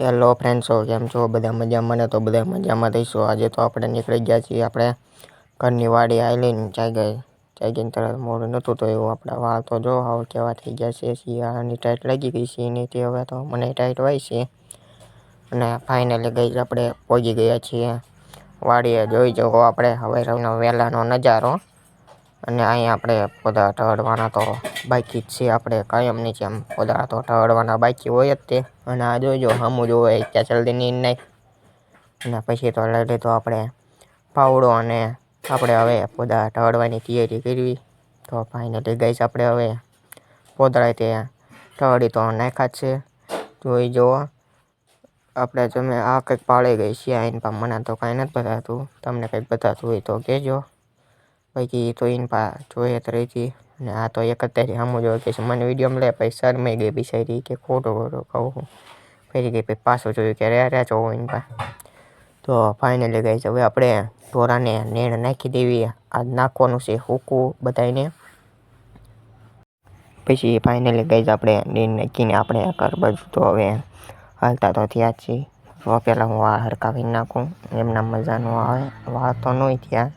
Hello ફ્રેન્ડ્સો કેમ છો? બધા મજામાં? ને તો બધા મજામાં થઈશું આજે તો આપણે નીકળી ગયા છીએ. આપણે ઘરની વાડી આવીને ચાઈ ગઈ. ચાઈ ગઈને તરત મોડું નહોતું તો એવું આપણા વાળ તો જો હવે કેવા થઈ ગયા છે. શિયાળાની ટાઈટ લાગી ગઈ છે એની. હવે તો મને ટાઈટ હોય છે. અને ફાઇનલી ગઈ આપણે પહોંચી ગયા છીએ. વાડીએ જોઈ જવો આપણે. હવે વહેલાનો નજારો. અને અહીંયા આપણે બધા ઢળવાના તો બાકી જ છે. આપણે કાયમની જેમ બધા તો ઢળવાના બાકી હોય જ તે. અને આ જોજો, હમું જોવે ત્યાં જલ્દી નીંદ નહીં અને પછી તો લઈ લીધો આપણે પાવડો અને આપણે હવે બધા ઢળવાની તૈયારી કરવી. તો ફાઇનલી ગઈશ આપણે હવે પોદળાય તે ઢળી તો નાખ્યા છે. જોઈ જુઓ આપણે તમે આ કંઈક પાળી ગઈ છીએ આઈને પણ મને તો કાંઈ નથી બતાતું તમને કંઈક બતાતું હોય તો કહેજો. બાકી તો એને પા જોઈએ તો રહી અને આ તો એક જ તારી સામું જોવે કે મને વીડિયો લે પછી શરમાઈ ગઈ બિચારી કે ખોટો ખોટો કહું ફરી ગઈ પછી પાછું જોયું કે રે રહ્યા જોવો એને પા. તો ફાઇનલી ગઈ હવે આપણે ઢોરાને નેણ નાખી દેવી. આ નાખવાનું છે હૂકું બધાને પછી ફાઇનલી ગઈ આપણે નેણ નાખીને આપણે ઘર બાજુ. તો હવે હાલતા તો થયા જ છીએ પહેલાં હું વાળ હરકાવી નાખું. એમના મજાનું આવે વાળ તો નહીં થયા.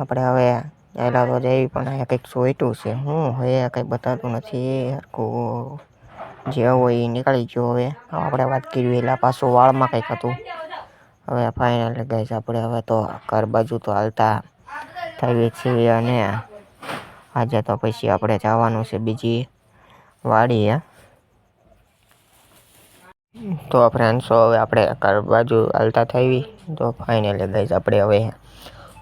આપણે હવે પહેલાં તો જઈ પણ અહીંયા કંઈક સોયટું છે. હું હવે કંઈ બતાતું નથી. હરખું જે હોય એ નીકળી ગયો હવે. આપણે વાત કરી એટલે પાછું વાળમાં કંઈક હતું. હવે ફાઇનલી ગઈ આપણે હવે તો ઘર બાજુ તો હાલતા થઈએ છીએ અને આજે તો પછી આપણે જવાનું છે બીજી વાડીએ. તો ફ્રેન્ડ્સો હવે આપણે ઘર બાજુ હાલતા થઈ. તો ફાઇનલી ગઈ આપણે હવે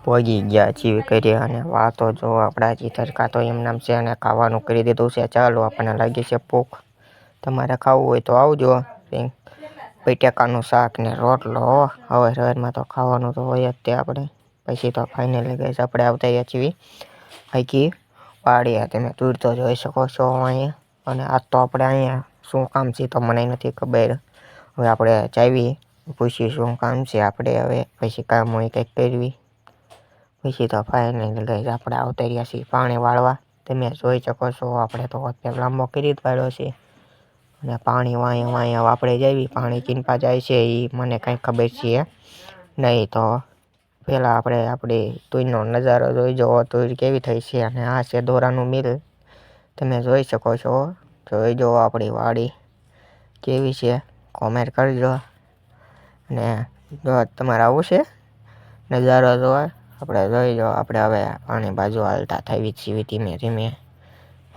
પહોંચી ગયા છીએ કરી અને વાતો જો આપણા હજી તડકા તો એમ નામ છે અને ખાવાનું કરી દીધું છે. ચાલો, આપણને લાગે છે ભૂખ. તમારે ખાવું હોય તો આવજો. બટેકાનું શાક ને રોટલો. હવે શહેરમાં તો ખાવાનું તો હોય જ તે આપણે. પછી તો ફાઇનલી ગઈ આપણે આવતા રહ્યા છીએ. બાકી વાડીએ તમે દૂર તો જોઈ શકો છો અહીંયા. અને આજ તો આપણે અહીંયા શું કામ છે તો મને નથી ખબર. હવે આપણે ચાવી પૂછીએ શું કામ છે આપણે હવે. પછી કામ હોય કંઈક કરવી. પછી તો ફાઇનલી ગઈ આપણે આવતા છીએ પાણી વાળવા. તમે જોઈ શકો છો, આપણે તો અત્યારે લાંબો કરી જ પાડ્યો છે. અને પાણી વાંય વાંય આપણે જઈએ પાણી ચીનપા જાય છે એ મને કાંઈ ખબર છે. નહીં તો પહેલાં આપણે આપણી તુંનો નજારો જોઈ જુઓ. તુર કેવી થઈ છે અને આ છે દોરાનું મિલ. તમે જોઈ શકો છો. જોઈ જુઓ આપણી વાડી કેવી છે. કોમેન્ટ કરજો. અને જો તમારે આવું છે, નજારો જોવા આપણે જોઈ લો, આપણે હવે પાણી બાજુ હાલતા થઈ સીવી ધીમે ધીમે.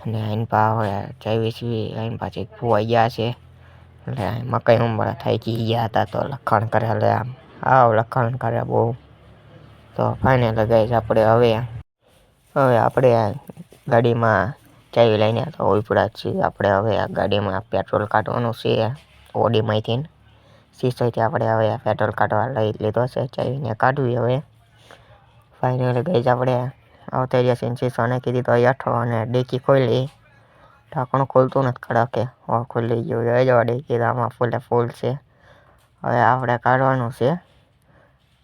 અને આઈન પા હવે જઈએ સીવી આઈન પાછી ફુવાઈ ગયા છે. એટલે મકાઈ ઉંબરા થઈ ગઈ ગયા હતા તો લખાણ કરે એટલે આમ. આવ લખાણ કરે બહુ. તો ફાઇનલ ગાઈઝ આપણે હવે હવે આપણે ગાડીમાં ચાવી લઈને તો ઉપડા છીએ. આપણે હવે ગાડીમાં પેટ્રોલ કાઢવાનું છે, ઓડીમાંથી શીશોથી આપણે હવે પેટ્રોલ કાઢવા લઈ લીધો છે, ચાવીને કાઢવી હવે. ફાઇનલ ગઈ આપણે આવતા રહ્યા છીએ સોને કીધી તો હેઠો અને ડેકી ખોલી. ઢાંકણું ખોલતું નથી કડકે. હવે ખુલી ગયું હવે જવા ડેકી આમાં ફૂલે ફૂલ છે. હવે આપણે કાઢવાનું છે.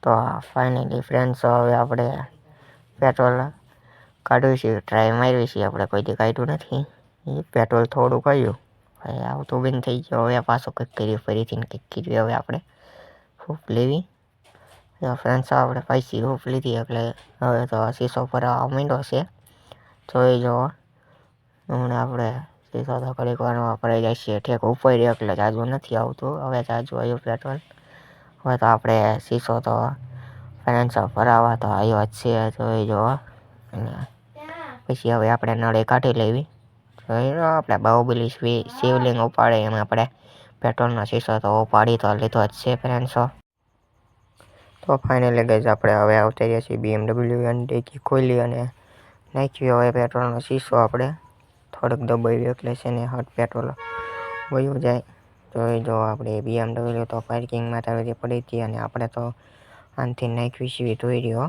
તો ફાઇનલી ફ્રેન્ડ્સ, હવે આપણે પેટ્રોલ કાઢ્યું છે. ટ્રાય મારી છે. આપણે કોઈ દી કાઢ્યું નથી. એ પેટ્રોલ થોડું કહ્યું હવે આવતું બંધ થઈ ગયું. હવે પાછું કંઈક કર્યું ફરીથી કંઈક કર્યું હવે આપણે ફૂફ લેવી. ફ્રેન્ડ્સ આપણે પૈસી ફૂફ લીધી એટલે હવે તો શીશો પર આવવા માંડ્યો છે. જોઈ જુઓ. હમણાં આપણે શીશો તો ઘડીક વારમાં ભરાઈ જાય છે. ઠેક ઉપર એટલે જાજુ નથી આવતું. હવે જાજુ આવ્યું પેટ્રોલ હવે તો આપણે શીશો તો ફ્રેન્ડ્સ ભરાવા તો આવ્યો જ છે. જોઈ જુઓ. પછી હવે આપણે નળી કાઢી લેવી. જોઈ આપણે બાહુબલી શિવલિંગ ઉપાડે એમ આપણે પેટ્રોલનો શીશો તો ઉપાડી તો લીધો જ છે ફ્રેન્ડ્સો તો ફાઇનલી ગઈ આપણે હવે આવતા રહ્યા છીએ બીએમડબલ્યુ અને ડેકી ખોલી અને નાખ્યું. હવે પેટ્રોલનો શીશો આપણે થોડુંક દબાવ્યું, એટલે છે ને હટ પેટ્રોલ વયું જાય. જોઈ જો આપણે બીએમડબલ્યુ તો પાર્કિંગમાં તાવેથી પડી હતી અને આપણે તો આનથી નાખવી છીએ ધોઈ રહ્યો.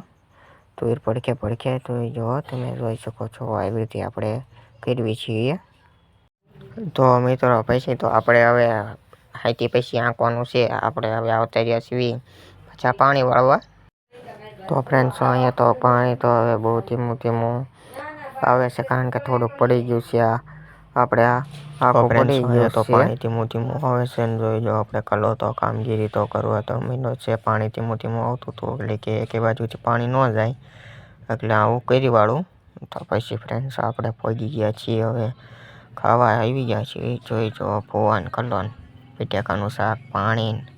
ધોઈ પડખે પડખે ધોઈ જો, તમે જોઈ શકો છો આવી રીતે આપણે કરવી છીએ. તો મિત્રો, પછી તો આપણે હવે હાઈથી પછી આંકવાનું છે. આપણે હવે આવતા રહ્યા છીએ. પાછા પાણી વાળવા. તો ફ્રેન્ડ્સ અહીંયા તો પાણી તો હવે બહુ ધીમું ધીમું આવે છે કારણ કે થોડુંક પડી ગયું છે આ. આપણે આ આખો પડી ગયો તો પાણી ધીમું ધીમું આવે છે ને જોઈ જો આપણે કલો તો કામગીરી તો કરવા તો મહિનો છે પાણી ધીમું ધીમું આવતું હતું એટલે કે એકે બાજુથી પાણી ન જાય. એટલે આવું કરી વાળું. તો પછી ફ્રેન્ડ્સ આપણે પહોંચી ગયા છીએ હવે ખાવા આવી ગયા છીએ. જોઈ જો ફોવાન કલોન પીટેકાનું શાક પાણી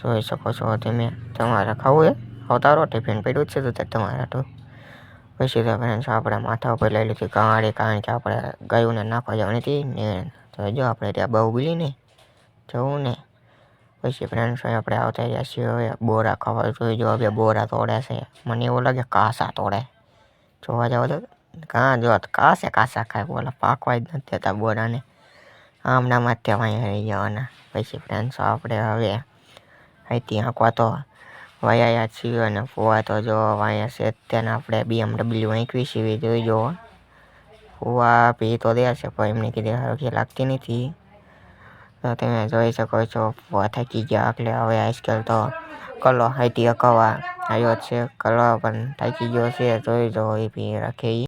જોઈ શકો છો તમે તમારે ખાવું એ. અવતારો, ટિફિન પડ્યું છે તો તમારે તો. પછી તો ફ્રેન્ડ્સ આપણે માથા ઉપર લઈ લીધી ગાડી, કારણ કે આપણે ગાયોને નાખવા જવાની હતી ને તો જો આપણે ત્યાં બહુ ગીલી ને, જવું ને. પછી ફ્રેન્ડ્સ આપણે આવતા રહ્યા છીએ હવે બોરા ખાવા જોઈ જો હવે બોરા તોડે છે. મને એવું લાગે કાસા તોડે. જોવા જાવ તો કાં જો કાસે કાસા ખાય બોલા પાકવા જ નથી દેતા બોરાને. આમના જ ત્યાં રહી જવાના. પછી ફ્રેન્ડ્સ આપણે હવે અહીંથી આંકવા તો વયા છીએ અને ફુવા તો જો અહીંયા છે તેને આપણે બીએમડબલ્યુ આંકવી છીએ જોઈ જો ફુવા પી તો દે છે, પણ એમને કીધે હરખી લાગતી નથી. તો તમે જોઈ શકો છો, ફુવા થાકી ગયા, એટલે હવે આજકાલ તો કલો હાઈતી અકવા આવ્યો છે, કલો પણ થાકી ગયો છે, જોઈ જો એ પી રાખે